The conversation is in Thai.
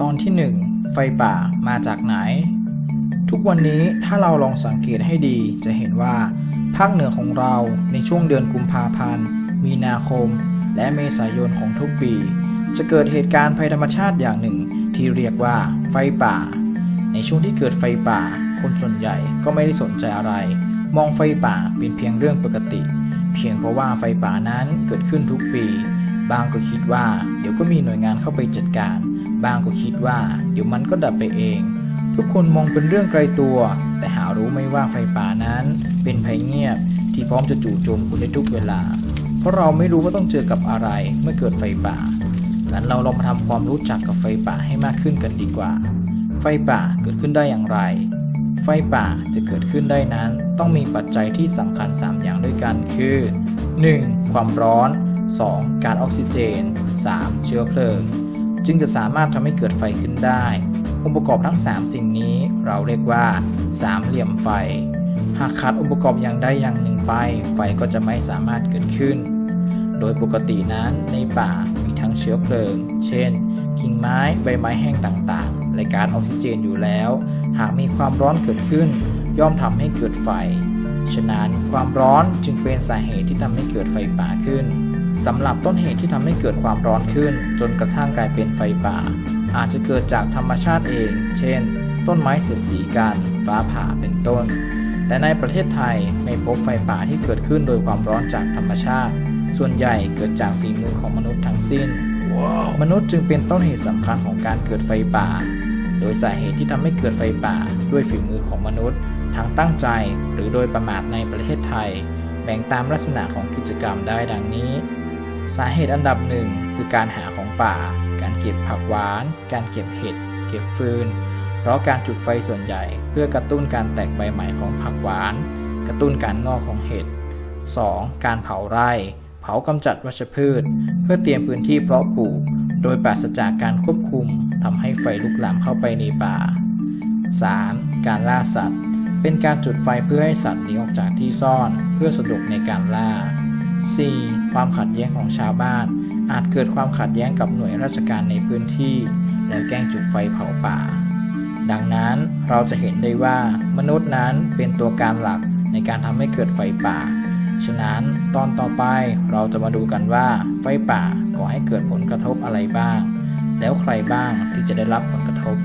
ตอนที่ 1 ไฟป่ามาจากไหน ทุกวันนี้ถ้าเราลองสังเกตให้ดีจะเห็นว่าภาคเหนือของเราในช่วงเดือนกุมภาพันธ์ มีนาคม และเมษายนของทุกปี จะเกิดเหตุการณ์ภัยธรรมชาติอย่างหนึ่ง ที่เรียกว่าไฟป่า ในช่วงที่เกิดไฟป่า คนส่วนใหญ่ก็ไม่ได้สนใจอะไร มองไฟป่าเป็นเพียงเรื่องปกติ เพียงเพราะว่าไฟป่านั้นเกิดขึ้นทุกปี บางก็คิดว่าเดี๋ยวก็มีหน่วยงานเข้าไปจัดการ บางก็คิดว่า เดี๋ยวมันก็ดับไปเอง ทุกคนมองเป็นเรื่องไกลตัว แต่หารู้ไม่ว่าไฟป่านั้น เป็นภัยเงียบที่พร้อมจะจู่โจมคุณในทุกเวลา เพราะเราไม่รู้ว่าต้องเจอกับอะไรเมื่อเกิดไฟป่างั้นเราลองมาทำความรู้จักกับไฟป่าให้มากขึ้นกันดีกว่า ไฟป่าเกิดขึ้นได้อย่างไร ไฟป่าจะเกิดขึ้นได้นั้น ต้องมีปัจจัยที่สำคัญ 3 อย่างด้วยกันคือ 1. ความร้อน 2. การออกซิเจน 3. เชื้อเพลิง จึงจะสามารถทำให้เกิดไฟขึ้นได้ องค์ประกอบทั้ง 3 สิ่งนี้เราเรียกว่าสามเหลี่ยมไฟ หากขาดองค์ประกอบอย่างใดอย่างหนึ่งไป ไฟก็จะไม่สามารถเกิดขึ้น โดยปกตินั้นในป่ามีทั้งเชื้อเพลิง เช่น กิ่งไม้ใบไม้แห้งต่างๆ และก๊าซออกซิเจนอยู่แล้ว หากมีความร้อนเกิดขึ้น ย่อมทำให้เกิดไฟ ฉะนั้นความร้อนจึงเป็นสาเหตุที่ทำให้เกิดไฟป่าขึ้น สำหรับต้นเหตุที่ทำให้เกิดความร้อนขึ้น จนกระทั่งกลายเป็นไฟป่า อาจจะเกิดจากธรรมชาติเอง เช่น ต้นไม้เสียดสีกันฟ้าผ่าเป็นต้น แต่ในประเทศไทยไม่พบไฟป่าที่เกิดขึ้นโดยความร้อนจากธรรมชาติ ส่วนใหญ่เกิดจากฝีมือของมนุษย์ทั้งสิ้นมนุษย์จึงเป็นต้นเหตุสำคัญของการเกิดไฟป่า โดยสาเหตุที่ทำให้เกิดไฟป่า ด้วยฝีมือของมนุษย์ทั้งตั้งใจหรือโดยประมาทในประเทศไทย แบ่งตามลักษณะของกิจกรรมได้ดังนี้ สาเหตุอันดับหนึ่งคือการหาของป่า การเก็บผักหวาน การเก็บเห็ด เก็บฟืน เพราะการจุดไฟส่วนใหญ่ เพื่อกระตุ้นการแตกใบใหม่ของผักหวาน กระตุ้นการงอกของเห็ด 2. การเผาไร่ เผากำจัดวัชพืช เพื่อเตรียมพื้นที่เพาะปลูก โดยปราศจากการควบคุมทำให้ไฟลุกลามเข้าไปในป่า 3. การล่าสัตว์ เป็นการจุดไฟเพื่อให้สัตว์หนีออกจากที่ซ่อน เพื่อสะดวกในการล่า 4. ความขัดแย้งของชาวบ้าน อาจเกิดความขัดแย้งกับหน่วยราชการในพื้นที่ แล้วแกล้งจุดไฟเผาป่า ดังนั้นเราจะเห็นได้ว่ามนุษย์นั้นเป็นตัวการหลักในการทำให้เกิดไฟป่า ฉะนั้นตอนต่อไปเราจะมาดูกันว่าไฟป่าก่อให้เกิดผลกระทบอะไรบ้าง แล้วใครบ้างที่จะได้รับผลกระทบ